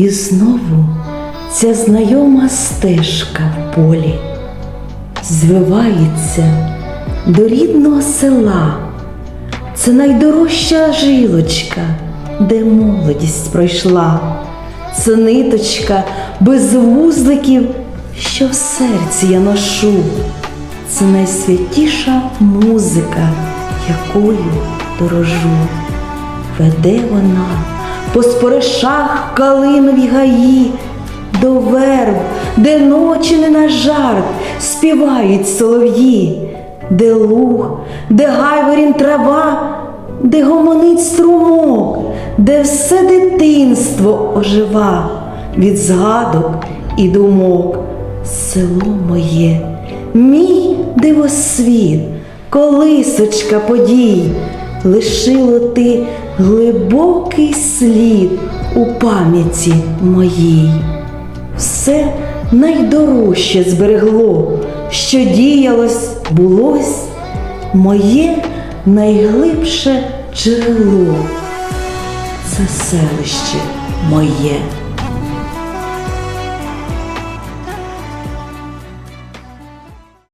І знову ця знайома стежка в полі звивається до рідного села. Це найдорожча жилочка, де молодість пройшла. Це ниточка без вузликів, що в серці я ношу. Це найсвятіша музика, якою дорожу. Веде вона по споришах калинові гаї, до верб, де ночі не на жарт співають солов'ї, де луг, де гайворін трава, де гомонить струмок, де все дитинство ожива від згадок і думок. Село моє, мій дивосвіт, колисочка подій, лишило ти глибокий слід у пам'яті моїй. Все найдорожче зберегло, що діялось, булось, моє найглибше джерело. Це селище моє.